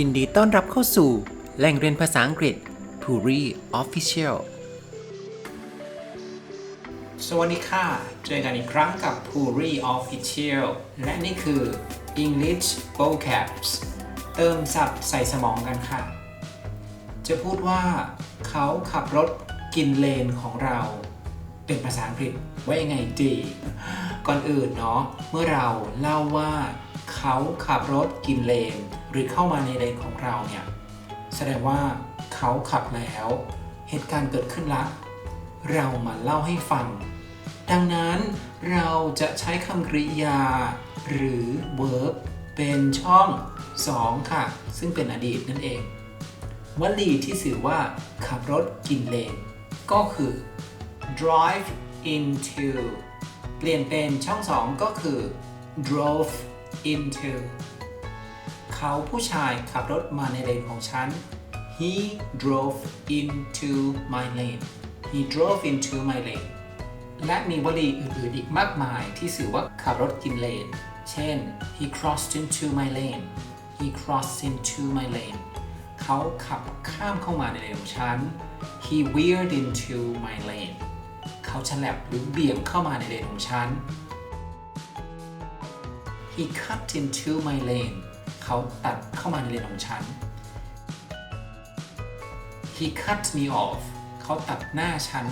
ยินดีต้อนรับเข้าสู่แหล่งเรียนภาษาอังกฤษ Puri Official สวัสดีค่ะ เจอกันอีกครั้งกับ Puri Official และนี่คือ English Vocabs เติมศัพท์ใส่สมองกันค่ะ จะพูดว่า เขาขับรถกินเลนของเรา เป็นภาษาอังกฤษว่ายังไงดี ก่อนอื่นเนาะเมื่อเราเล่าว่า เขาขับรถกินเลน รือเข้ามาในเลนของเราเนี่ยแสดงว่าเขาขับแล้ว เหตุการณ์เกิดขึ้นละ เรามาเล่าให้ฟัง ดังนั้นเราจะใช้คำกริยา หรือ verb เป็นช่อง 2 ค่ะ ซึ่งเป็นอดีตนั่นเอง วลีที่สื่อว่าขับรถกินเลน ก็คือ drive into เปลี่ยนเป็นช่อง 2 ก็คือ drove into เขาผู้ชายขับรถมาในเลนของฉัน he drove into my lane he drove into my lane และมีวลีอื่นๆอีกมากมายที่สื่อว่าขับรถกินเลน เช่น he crossed into my lane he crossed into my lane เขาขับข้ามเข้ามาในเลนของฉัน he veered into my lane เขาฉลับหรือเบี่ยงเข้ามาในเลนของฉัน he cut into my lane เขาตัดเข้ามาในเลนของฉัน he cut me off เขาตัดหน้าฉัน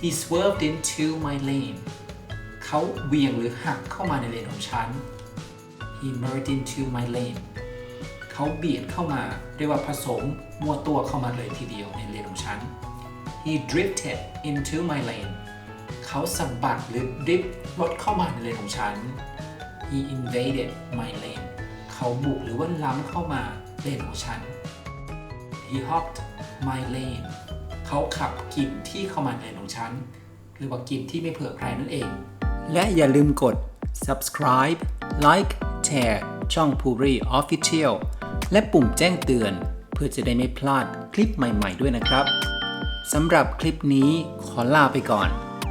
he swerved into my lane เขาเบี่ยงหรือหักเข้ามาในเลนของฉัน he merged into my lane เขาเบียดเข้ามาเรียกว่าผสมมั่วตัวเข้ามาเลยทีเดียวในเลนของฉัน he drifted into my lane เขาสะบัดหรือดริฟรถเข้ามาในเลนของฉัน he invaded my lane เขาบุกหรือว่าล้ำเข้ามาเลนของฉัน he hopped my lane เขาขับกินที่เข้ามาในเลนของฉัน หรือว่ากินที่ไม่เผื่อใครนั่นเอง และอย่าลืมกด subscribe like share ช่อง Puri Official และปุ่มแจ้งเตือน เพื่อจะได้ไม่พลาดคลิปใหม่ๆด้วยนะครับสำหรับคลิปนี้ขอลาไปก่อน